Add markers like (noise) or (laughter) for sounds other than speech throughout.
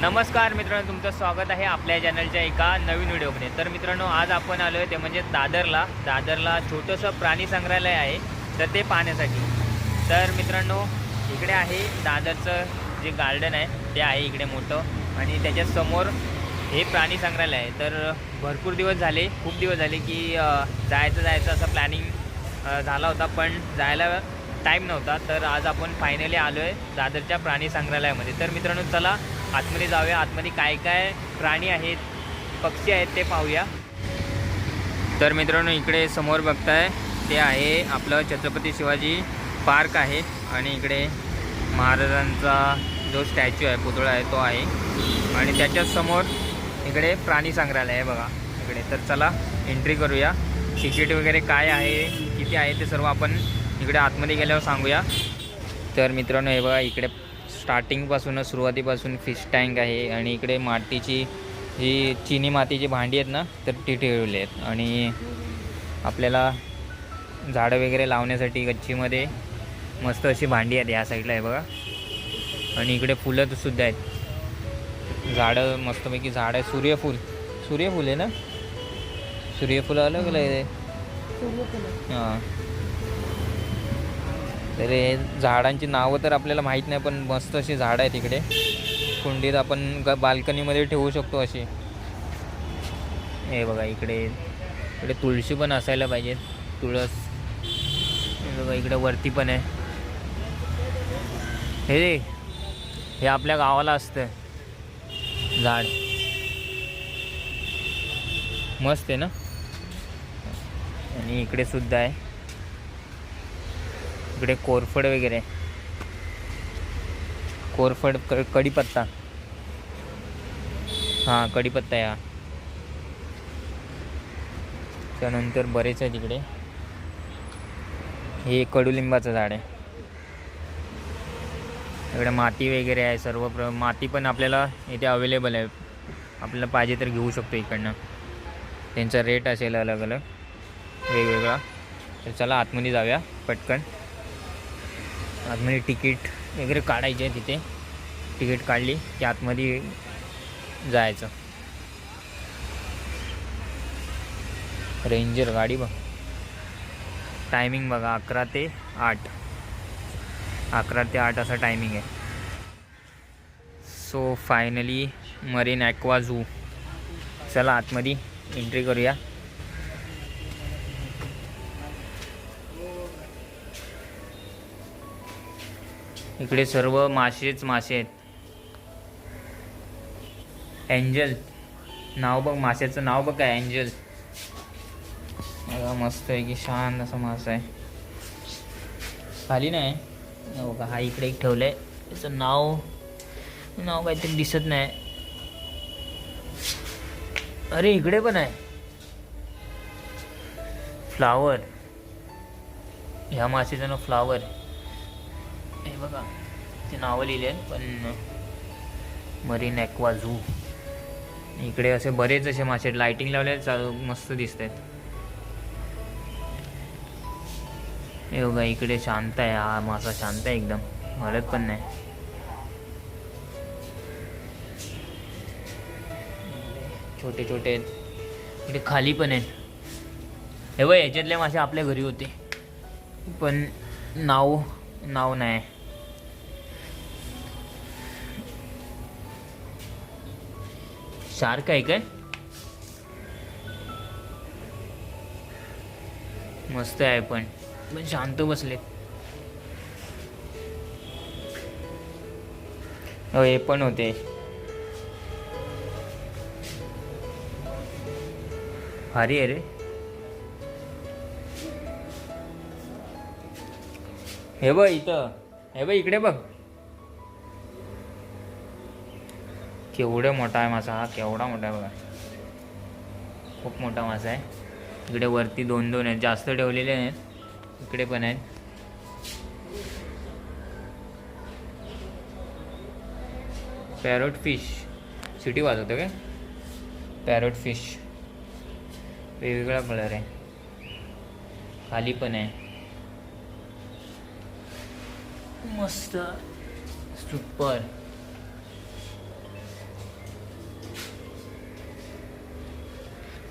नमस्कार मित्रांनो तुमचं स्वागत आहे आपल्या चॅनलच्या एका नवीन व्हिडिओमध्ये. तर मित्रांनो आज आपण आलो आहे ते म्हणजे दादरला. दादरला छोटंसं प्राणी संग्रहालय आहे तर ते पाहण्यासाठी. तर मित्रांनो इकडे आहे दादरचं जे गार्डन आहे ते आहे इकडे मोठं. आणि त्याच्यासमोर हे प्राणी संग्रहालय आहे. तर भरपूर दिवस झाले खूप दिवस झाले की जायचं जायचं असं प्लॅनिंग झाला होता पण जायला टाईम नव्हता. तर आज आपण फायनली आलो आहे दादरच्या प्राणी संग्रहालयामध्ये. तर मित्रांनो चला आतमध्ये जाऊया. आतमध्ये काय काय प्राणी आहेत पक्षी आहेत ते पाहूया. तर मित्रांनो इकडे समोर बघताय ते आहे आपलं छत्रपती शिवाजी पार्क आहे आणि इकडे महाराजांचा जो स्टॅच्यू आहे पुतळा आहे तो आहे. आणि त्याच्याच समोर इकडे प्राणी संग्रहालय आहे बघा. इकडे तर चला एंट्री करूया. तिकीट वगैरे काय आहे किती आहे ते सर्व आपण इकडे आतमध्ये गेल्यावर सांगूया. तर मित्रांनो हे बघा इकडे स्टार्टिंगपासूनच सुरुवातीपासून फिश टँक आहे आणि इकडे मातीची जी चिनी मातीची भांडी आहेत ना तर ती ठेवली आहेत. आणि आपल्याला झाडं वगैरे लावण्यासाठी गच्चीमध्ये मस्त अशी भांडी आहेत या साईडला आहे बघा. आणि इकडे फुलं सुद्धा आहेत. झाडं मस्तपैकी झाड आहे सूर्यफूल सूर्यफूल आहे ना? सूर्यफूल अलग अलग आहे. हां. तर हे झाडांची नावं तर आपल्याला माहीत नाही पण मस्त अशी झाडं आहेत इकडे. कुंडीत आपण ग बाल्कनीमध्ये ठेवू शकतो अशी. हे बघा इकडे इकडे तुळशी पण असायला पाहिजे तुळस हे बघा इकडे वरती पण आहे. हे रे, हे आपल्या गावाला असतं झाड. मस्त आहे ना? आणि इकडे सुद्धा आहे. इकडे कोरफड वगैरे. कोरफड क कढीपत्ता हां कढीपत्ता या. त्यानंतर बरेच आहे तिकडे हे कडुलिंबाचं झाड आहे. इकडे माती वगैरे आहे सर्व प्र माती पण आपल्याला इथे अवेलेबल आहे. आपल्याला पाहिजे तर घेऊ शकतो इकडनं. त्यांचा रेट असेल अलग अलग वेगवेगळा. तर चला आतमध्ये जाऊया पटकन. आतमध्ये तिकीट वगैरे काढायचे आहे तिथे. तिकीट काढली की आतमध्ये जायचं. रेंजर गाडी बघ. टायमिंग बघा अकरा ते आठ. अकरा ते आठ असा टायमिंग आहे. So finally marine aqua zoo चला आतमध्ये एंट्री करूया. इकडे सर्व मासेच मासे आहेत. एंजल नाव बघ माशाचं नाव बघ काय एंजल मस्त आहे की शांत असा मासा आहे. खाली नाही. हो का हा इकडे एक ठेवलं आहे त्याचं नाव नाव काहीतरी दिसत नाही. अरे इकडे पण आहे. फ्लावर ह्या मासेचं नाव फ्लावर हे बघा ते नावं लिहिले पण मरीन ॲक्वा झू इकडे असे बरेच असे मासे लाइटिंग लावले चालू मस्त दिसत आहेत हे बघा इकडे शांत आहे. हा मासा शांत आहे एकदम. हलत पण नाही. छोटे छोटे आहेत. इकडे खाली पण आहेत. हे बघ याच्यातले मासे आपल्या घरी होते. पण नाव नाव नाही. शार्क आहे काय? मस्त आहे पण. पण शांत बसले. हो हे पण होते. भारी आहे रे. हे बघ इथं. हे बघ इकडे बघ. केवढा मोठा आहे मासा हा केवढा मोठा आहे बघा. खूप मोठा मासा आहे. इकडे वरती दोन दोन आहेत जास्त ठेवलेले आहेत इकडे पण आहेत. Parrot fish. सिटी वाजवतो काय पॅरोट फिश. वेगवेगळा कलर आहे. खाली पण आहे. मस्त. सुपर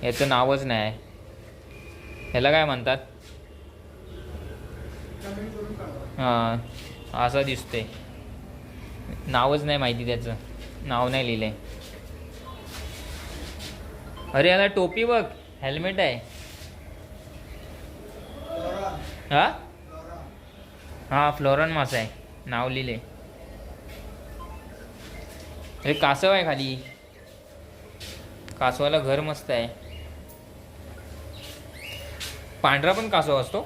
याचं नावच नाही. आहे ह्याला काय म्हणतात? हां असं दिसते नावच नाही माहिती त्याचं. नाव नाही लिहिलंय. अरे याला टोपी बघ. हेल्मेट आहे. हा? हा फ्लोरन मासा आहे. नाव लिहिले अरे कासव आहे खाली. कासवाला घर मस्त आहे. पांढरा पण कासव असतो.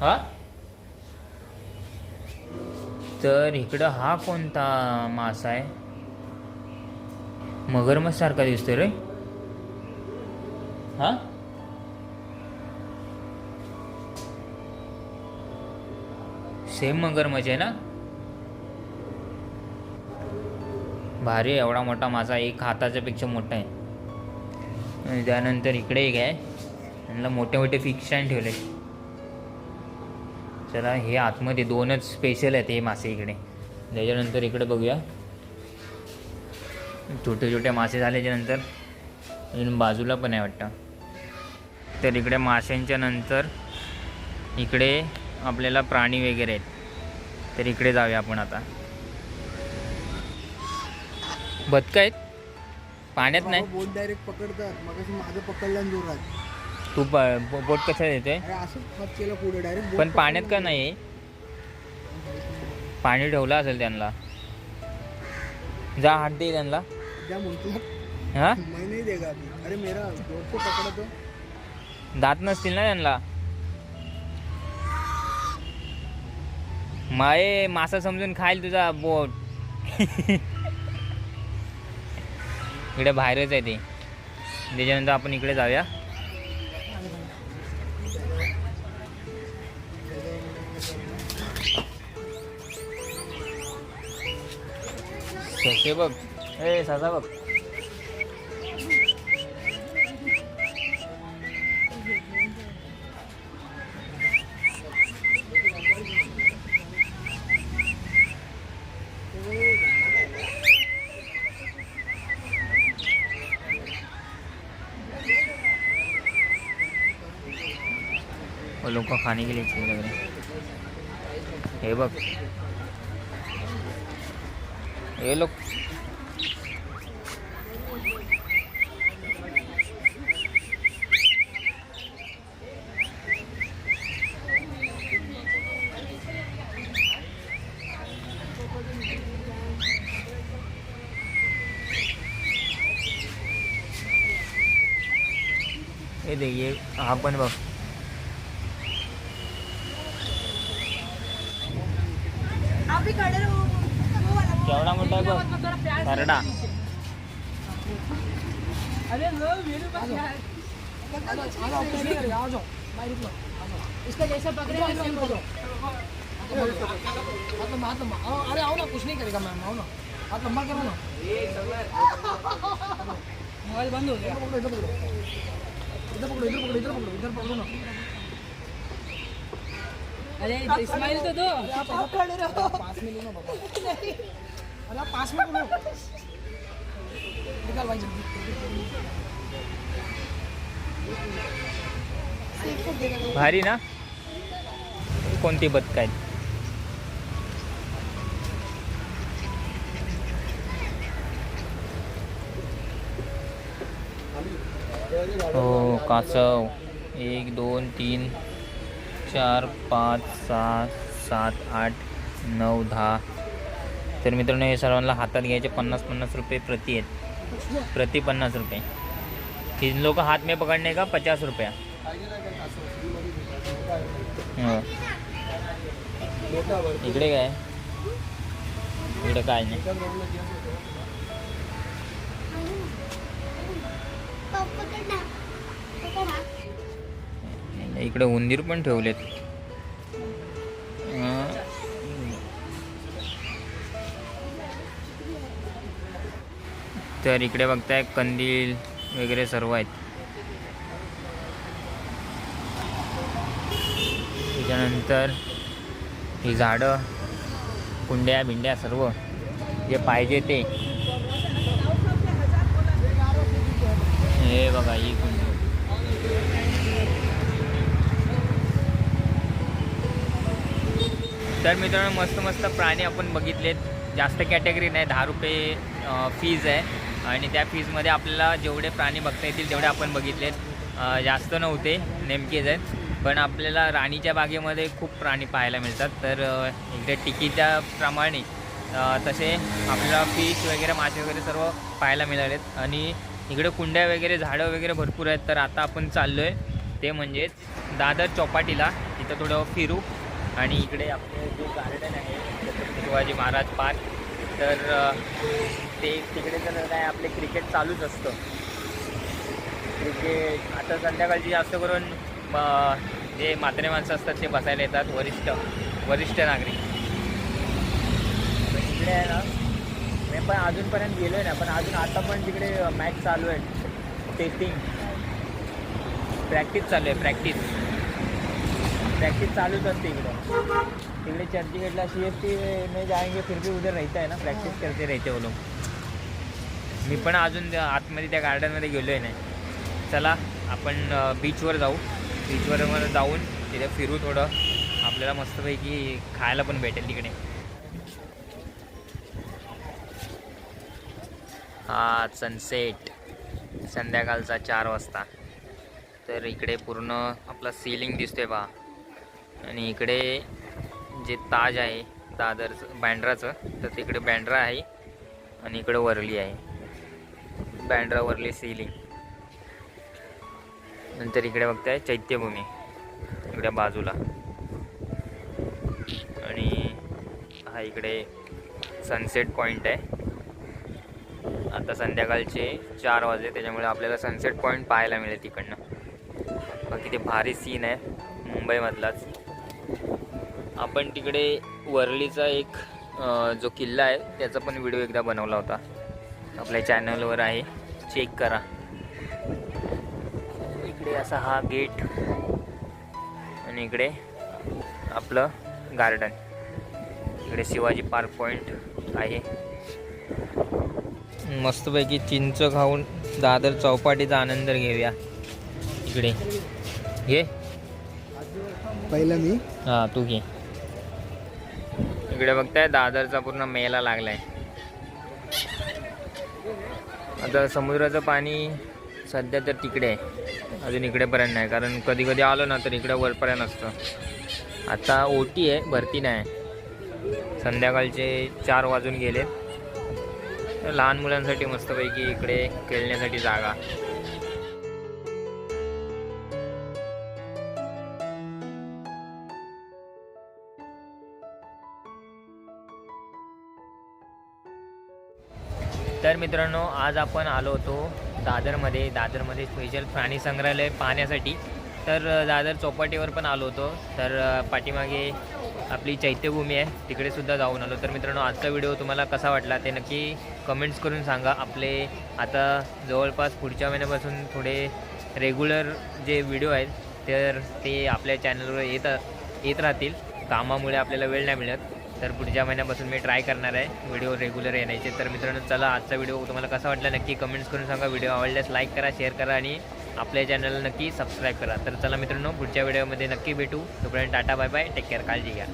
हा? तर इकडं हा कोणता मासा आहे? मगरमच्छ सारखा दिसतोय रे. हा? सेम मगरमच्छ आहे ना? भारी एवढा मोठा मासा एक हाताच्या पेक्षा मोठा आहे. त्यानंतर इकडे एक आहे. त्यांना मोठे मोठे फिश स्टँड ठेवले. चला हे आतमध्ये दोनच स्पेशल आहेत हे मासे इकडे. त्याच्यानंतर इकडे बघूया. छोटे छोटे मासे झाल्याच्यानंतर अजून बाजूला पण आहे वाटतं. तर इकडे माशांच्या नंतर इकडे आपल्याला प्राणी वगैरे आहेत. तर इकडे जाऊया आपण आता. बदक आहेत. पाण्यात नाही. बोट डायरेक्ट पकडतात. मग माझं पकडलं जोरात. तू बो- बोट अरे असंच केलं पुढे डायरेक्ट पण पाण्यात का नाही? पाणी ठेवलं असेल त्यांना. जा हात दे त्यांना म्हणतो हा? मैं नाही देगा अभी. अरे मेरा जोर से पकड़ा तो दात नसतील ना त्यांना. माये मासा समजून खाईल तुझा बोट. (laughs) इकडे बाहेरच आहे ते. त्याच्यानंतर आपण इकडे जाऊया. ससे बघ ए सासा बघ वो लोग को खाने के लिए चाहिए लग रहे हैं हे बघ ये लोग ये देखिए ये हा पण आप भी खड़े रहो वो वाला केवढा मोठा आहे बघ करडा अरे लो मेरे पास यार आ जाओ इसका जैसे पकड़े वैसे ही पकड़ो हाथ लंबा हाथ लंबा आओ, अरे आओ ना कुछ नहीं करेगा मैम आओ ना हाथ लंबा करो ना मोबाइल बंद हो। गया इधर पकड़ो इधर पकड़ो इधर पकड़ो इधर पकड़ो इधर पकड़ो ना अरे स्माइल तो दो रहो पास में लो ना बाबा अरे आप पास में लो निकाल भारी ना? कोणती बदक आहेत हो कासव एक दोन तीन चार पाच सहा सात आठ नऊ दहा. तर मित्रांनो हे सर्वांना हातात घ्यायचे पन्नास पन्नास रुपये प्रति आहेत. प्रति पन्नास रुपये. तीन लोग हाथ में पकड़ने का पचास रुपया. हो. इकडे काय? इकडे काय नाही. इकडे उंदीर पण ठेवलेत. तर इकडे बघताय कंदील वगैरे सर्व आहेत. त्याच्यानंतर ही झाडं कुंड्या बिंड्या सर्व जे पाहिजे ते. हे बघा ही कुंडी. तर मित्रांनो मस्त मस्त प्राणी आपण बघितलेत. जास्त कॅटेगरी नाही दहा रुपये फीज आहे. आणि त्या फीजमध्ये आपल्याला जेवढे प्राणी बघता येतील तेवढे आपण बघितलेत. जास्त नव्हते नेमकेच आहेत. पण आपल्याला राणीच्या बागेमध्ये खूप प्राणी पाहायला मिळतात. तर इकडे तिकीच्या प्रमाणे तसे आपल्याला फिश वगैरे मासे वगैरे सर्व पाहायला मिळालेत. आणि इकडे कुंड्या वगैरे झाडं वगैरे भरपूर आहेत. तर आता आपण चाललो आहे ते म्हणजेच दादर चौपाटीला. तिथं थोडं फिरू. आणि इकडे आपले जे गार्डन आहे छत्रपती शिवाजी महाराज पार्क. तर ते तिकडे तर काय आपले क्रिकेट चालूच असतं. क्रिकेट आता संध्याकाळची जास्त करून जे मात्रे माणसं असतात ते बसायला येतात वरिष्ठ वरिष्ठ नागरिक. तिकडे आहे ना मी पण अजूनपर्यंत गेलो आहे ना पण अजून आता पण तिकडे मॅच चालू आहे. टेस्टिंग प्रॅक्टिस चालू आहे प्रॅक्टिस प्रॅक्टिस चालूच असते इकडे. तिकडे चर्चगेटला सी एस टी में जाएंगे फिर भी उधर रहता है ना प्रॅक्टिस करते रहते वो लोग मी पण अजून आतमध्ये त्या गार्डनमध्ये गेलो आहे नाही. चला आपण बीचवर जाऊ. बीचवर जाऊन तिथे फिरू थोडं. आपल्याला मस्तपैकी खायला पण भेटेल तिकडे. हा सनसेट संध्याकाळचा चार वाजता. तर इकडे पूर्ण आपला सिलिंग दिसतोय बा आणि इकडे जे ताज आहे दादरचं बँड्राचं तर तिकडे बँड्रा आहे आणि इकडे वरली आहे. बँड्रा वरली सिलिंग नंतर इकडे बघताय चैत्यभूमी इकडे बाजूला. आणि हा इकडे सनसेट पॉईंट आहे. आता संध्याकाळचे चार वाजले त्याच्यामुळे आपल्याला सनसेट पॉईंट पाहायला मिळेल तिकडनं. बाकी ते भारी सीन आहे मुंबईमधलाच. आपण तिकडे वरळीचा एक जो किल्ला आहे त्याचा पण व्हिडिओ एकदा बनवला होता. आपल्या चॅनलवर आहे. चेक करा. इकडे असा हा गेट आणि इकडे आपलं गार्डन. इकडे शिवाजी पार्क पॉईंट आहे. मस्तपैकी चिंच खाऊन दादर चौपाटीचा आनंद घेऊया. इकडे. घे. पहिलं मी. हां तू घे. इकडे बघताय दादरचा पूर्ण मेला लागलाय. आता समुद्राचं पाणी सध्या तर तिकडे आहे. अजून इकडेपर्यंत नाही कारण कधी कधी आलो ना तर इकडे वरपर्यंत असतं. आता ओटी आहे भरती नाही. संध्याकाळचे चार वाजून गेले लहान मुलांसाठी मस्तपैकी इकडे खेळण्यासाठी जागा. तर मित्रांनो आज आपण आलो होतो दादरमध्ये. दादरमध्ये स्पेशल प्राणी संग्रहालय पाहण्यासाठी. तर दादर चौपाटीवर पण आलो होतो. तर पाठीमागे आपली चैत्यभूमी आहे. तिकडेसुद्धा जाऊन आलो. तर मित्रांनो आजचा व्हिडिओ तुम्हाला कसा वाटला ते नक्की कमेंट्स करून सांगा. आपले आता जवळपास पुढच्या महिन्यापासून थोडे रेग्युलर जे व्हिडिओ आहेत तर ते आपल्या चॅनलवर येत येत राहतील. कामामुळे आपल्याला वेळ नाही मिळत. तर पुढच्या महिन्यापासून मी ट्राय करणार आहे व्हिडिओ रेग्युलर येण्याचे. तर मित्रांनो चला आजचा व्हिडिओ तुम्हाला कसा वाटला नक्की कमेंट्स करून सांगा. व्हिडिओ आवडल्यास लाईक करा शेअर करा आणि आपल्या चॅनलला नक्की सबस्क्राईब करा. तर चला मित्रांनो पुढच्या व्हिडिओमध्ये नक्की भेटू. तोपर्यंत tata bye bye take care काळजी घ्या.